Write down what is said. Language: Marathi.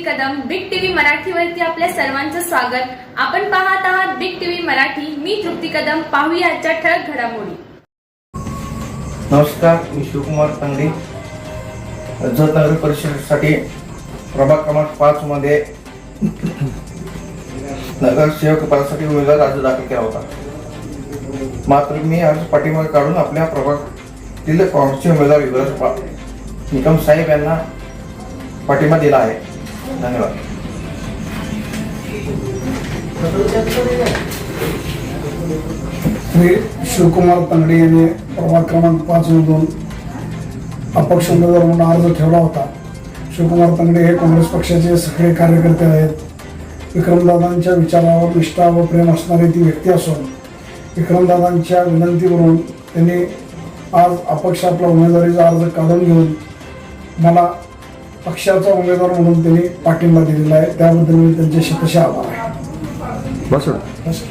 कदम बिग टीव्ही मराठी मराठीवरती आपल्या सर्वांचं स्वागत. आपण पाहत आहात बिग टीव्ही मराठी. मी तृप्ती कदम. पाहूया आजच्या ठळक घडामोडी. नमस्कार मी शिवकुमार तंगडी. जत नगर परिषदेसाठी प्रभाग क्रमांक पाच मध्ये नगरसेवक पदासाठी उमेदवार अर्ज दाखल केला होता. मात्र मी अर्ज पाठिंबा काढून आपल्या प्रभागातील काँग्रेसचे उमेदवार युवराज निकम साहेब यांना पाठिंबा दिला आहे. श्री शिवकुमार तंगडे यांनी प्रभाग क्रमांक पाच मधून अपक्ष उमेदवार म्हणून अर्ज ठेवला होता. शिवकुमार तंगडे हे काँग्रेस पक्षाचे सक्रिय कार्यकर्ते आहेत. विक्रमदादांच्या विचारावर निष्ठा व प्रेम असणारी ती व्यक्ती असून विक्रमदादांच्या विनंतीवरून त्यांनी आज अपक्ष आपला उमेदवारीचा अर्ज काढून घेऊन मला पक्षाचा उमेदवार म्हणून त्यांनी पाठिंबा दिलेला आहे. त्याबद्दल मी त्यांचे शतशः आभार आहे. बस बस.